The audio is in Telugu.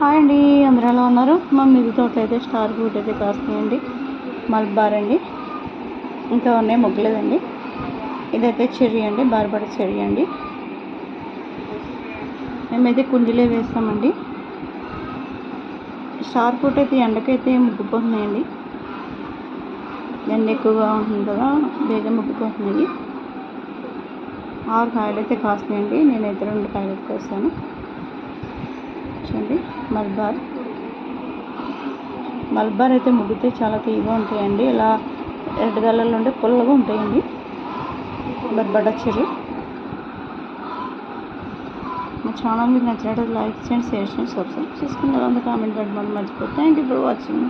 హాయ్ అండి అందరూ ఎలా ఉన్నారు? మా మిల్ తోట అయితే స్టార్ ఫ్రూట్ అయితే కాస్తున్నాయండి. మల్బార్ అండి. ఇంకా ఉన్నాయి మొగ్గలేదండి. ఇదైతే చెర్రీ అండి బార్బడ చెర్రీ అండి. మేమైతే కుండీలే వేస్తామండి. స్టార్ ఫ్రూట్ అయితే ఎండకైతే ముగ్గిపోతున్నాయండి. ఎండ ఎక్కువగా ఉంటుంది కదా బేగం ముగ్గిపోతున్నాయి. ఆరు కాయలు అయితే కాస్తున్నాయండి. నేనైతే రెండు కాయలు అయితే కోస్తాను చూడండి. మల్బార్. మల్బార్ అయితే ముగ్గితే చాలా తీయగా ఉంటాయండి. ఇలా రెడ్ కలర్లో ఉంటే పుల్లగా ఉంటాయండి. బర్బడ చెర్రీ మా ఛానల్ మీకు నచ్చినట్టు లైక్ చేయండి షేర్ చేయండి సబ్స్క్రైబ్ చేసుకుని అందరూ కామెంట్ పెట్టమని మర్చిపోతే థ్యాంక్ యూ ఫర్ వాచింగ్